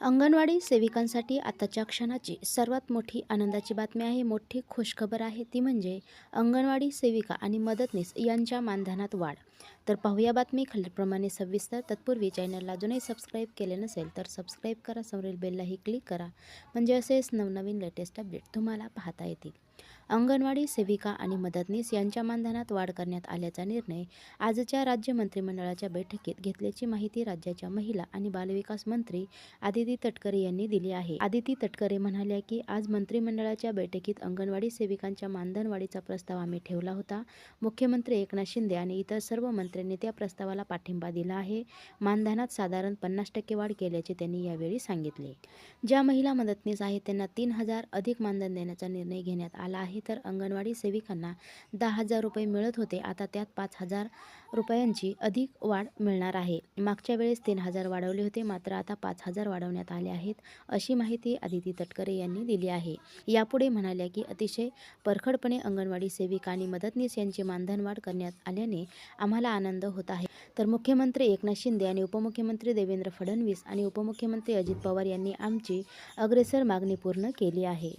अंगणवाडी सेविकांसाठी आताच्या क्षणाची सर्वात मोठी आनंदाची बातमी आहे. मोठी खुशखबर आहे ती म्हणजे अंगणवाडी सेविका आणि मदतनीस यांच्या मानधनात वाढ. तर पाहूया बातमी खालीलप्रमाणे सविस्तर. तत्पूर्वी चॅनलला अजूनही सबस्क्राईब केले नसेल तर सबस्क्राईब करा. समोरील बेललाही क्लिक करा. म्हणजे असेच नवनवीन लेटेस्ट अपडेट तुम्हाला पाहता येतील. अंगणवाडी सेविका आणि मदतनीस यांच्या मानधनात वाढ करण्यात आल्याचा निर्णय आजच्या राज्य मंत्रिमंडळाच्या बैठकीत घेतल्याची माहिती राज्याच्या महिला आणि बालविकास मंत्री आदिती तटकरे यांनी दिली आहे. आदिती तटकरे म्हणाल्या की आज मंत्रिमंडळाच्या बैठकीत अंगणवाडी सेविकांच्या मानधनवाढीचा प्रस्ताव आम्ही ठेवला होता. मुख्यमंत्री एकनाथ शिंदे आणि इतर सर्व मंत्र्यांनी त्या प्रस्तावाला पाठिंबा दिला आहे. मानधनात साधारण पन्नास टक्के वाढ केल्याचे त्यांनी यावेळी सांगितले. ज्या महिला मदतनीस आहेत त्यांना तीन हजार अधिक मानधन देण्याचा निर्णय घेण्यात आला आहे. तर अंगणवाडी सेविकांना दहा हजार रुपये मिळत होते. आता त्यात पाच हजार रुपयांची अधिक वाढ मिळणार आहे. मागच्या वेळेस तीन हजार वाढवले होते. मात्र आता पाच हजार वाढवण्यात आले आहेत अशी माहिती आदिती तटकरे यांनी दिली आहे. यापुढे म्हणाल्या की अतिशय परखडपणे अंगणवाडी सेविका आणि मदतनीस यांची मानधन वाढ करण्यात आल्याने आम्हाला आनंद होत आहे. तर मुख्यमंत्री एकनाथ शिंदे आणि उपमुख्यमंत्री देवेंद्र फडणवीस आणि उपमुख्यमंत्री अजित पवार यांनी आमची अग्रेसर मागणी पूर्ण केली आहे.